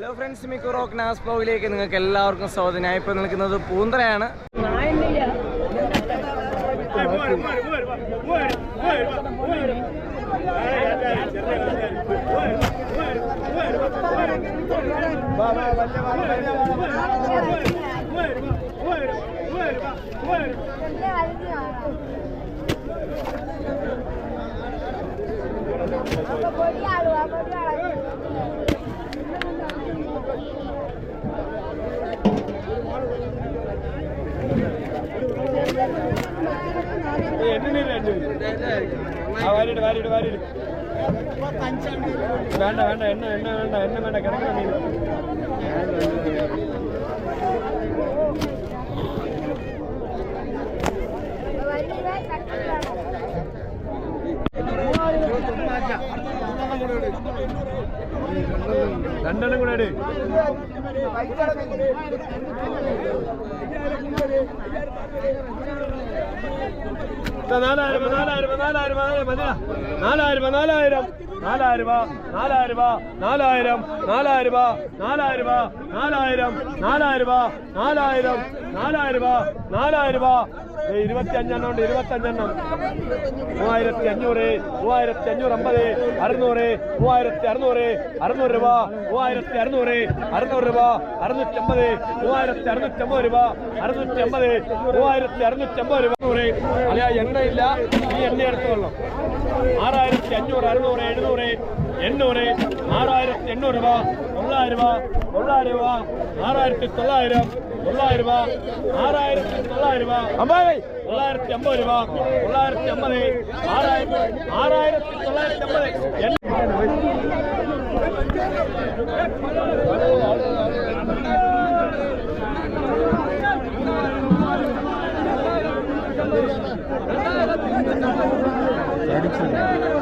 Hello friends മിക്കു rock നാസ് ബ്ലോഗിലേക്ക് നിങ്ങൾക്ക് എല്ലാവർക്കും സ്വാഗതം. ഞാൻ ഇപ്പോൾ നിൽക്കുന്നത് പൂന്തറയാണ്. പൊടിയാളുവാ പൊടിയാളാ வாரிடு வாரிடு வாரிடு. வேண்டாம் வேண்டாம் என்ன என்ன வேண்டாம் என்ன வேண்டாம் கிடைக்கல மீன். ரெண்டெண்ணம் கூட எடு. നാലായിരം നാലായിരം നാലായിരം നാലായിരം നാലായിരം നാലായിരം. നാലായിരം രൂപ നാലായിരം രൂപ നാലായിരം നാലായിരം രൂപ നാലായിരം രൂപ നാലായിരം നാലായിരം രൂപ നാലായിരം നാലായിരം രൂപ നാലായിരം രൂപ ഇരുപത്തി അഞ്ചെണ്ണം ഉണ്ട് ഇരുപത്തി അഞ്ചെണ്ണം മൂവായിരത്തി അഞ്ഞൂറ് മൂവായിരത്തി അഞ്ഞൂറ് അമ്പത് അറുന്നൂറ് മൂവായിരത്തി അറുന്നൂറ് അറുന്നൂറ് രൂപ മൂവായിരത്തി അറുന്നൂറ് അറുന്നൂറ് രൂപ അറുന്നൂറ്റമ്പത് മൂവായിരത്തി അറുന്നൂറ്റമ്പത് രൂപ അറുന്നൂറ്റമ്പത് മൂവായിരത്തി അറുന്നൂറ്റമ്പത് രൂപ. അല്ല എണ്ണയില്ല ഈ എണ്ണ എടുത്തുകൊള്ളണം ആറായിരത്തി അഞ്ഞൂറ് അറുന്നൂറ് എഴുന്നൂറ് எழுநூறு எண்ணூறு ஆறாயிரத்தி எண்ணூறு ரூபா தொள்ளாயிரம் ரூபா தொள்ளாயிரம் ரூபா ஆறாயிரத்தி தொள்ளாயிரம் தொள்ளாயிரம் ரூபா ஆறாயிரத்தி தொள்ளாயிரம் ரூபா ஐம்பது தொள்ளாயிரத்தி ஐம்பது ரூபா தொள்ளாயிரத்தி ஐம்பது ஆறாயிரத்தி ஆறாயிரத்தி தொள்ளாயிரத்தி ஐம்பது அடிச்சு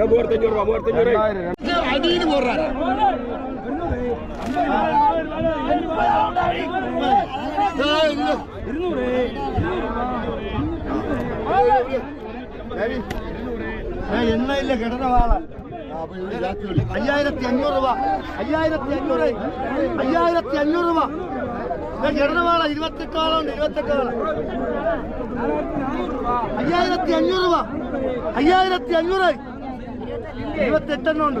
മൂവായിരത്തഞ്ഞൂറ് മൂവായിരത്തഞ്ഞൂറ് അടിയിൽ പോറാണ് ഇരുന്നൂറ് അയ്യായിരത്തി അഞ്ഞൂറ് രൂപ അയ്യായിരത്തി അഞ്ഞൂറ് അയ്യായിരത്തി രൂപ. അയ്യായിരത്തി അഞ്ഞൂറ് രൂപ. അയ്യായിരത്തി അഞ്ഞൂറ് ഇരുപത്തെട്ടെണ്ണം ഉണ്ട്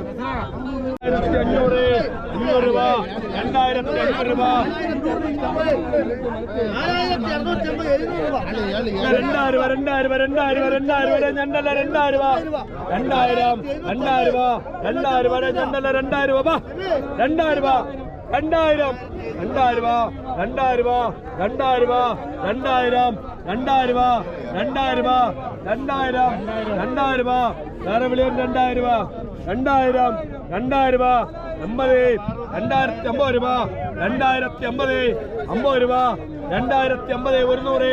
ആയിരത്തി അഞ്ഞൂറ് അഞ്ഞൂറ് രൂപ രണ്ടായിരത്തി അഞ്ഞൂറ് രൂപ രണ്ടായിരം രൂപ രണ്ടായിരം രൂപ രണ്ടായിരം രൂപ ഞണ്ടല്ല രണ്ടായിരം രൂപ രണ്ടായിരം രണ്ടായിരം രൂപ രണ്ടായിരം രൂപ രണ്ടായിരം രൂപ രണ്ടായിരം രൂപ രണ്ടായിരം. രണ്ടായിരം രണ്ടായിരം രണ്ടായിരം രണ്ടായിരം രണ്ടായിരം രണ്ടായിരം രണ്ടായിരം രണ്ടായിരം വിളിയും രണ്ടായിരം രണ്ടായിരം രണ്ടായിരം അമ്പത് രണ്ടായിരത്തി അമ്പത് രൂപ രണ്ടായിരത്തി അമ്പത് അമ്പത് രൂപ രണ്ടായിരത്തി അമ്പത് ഒരുന്നൂറ്.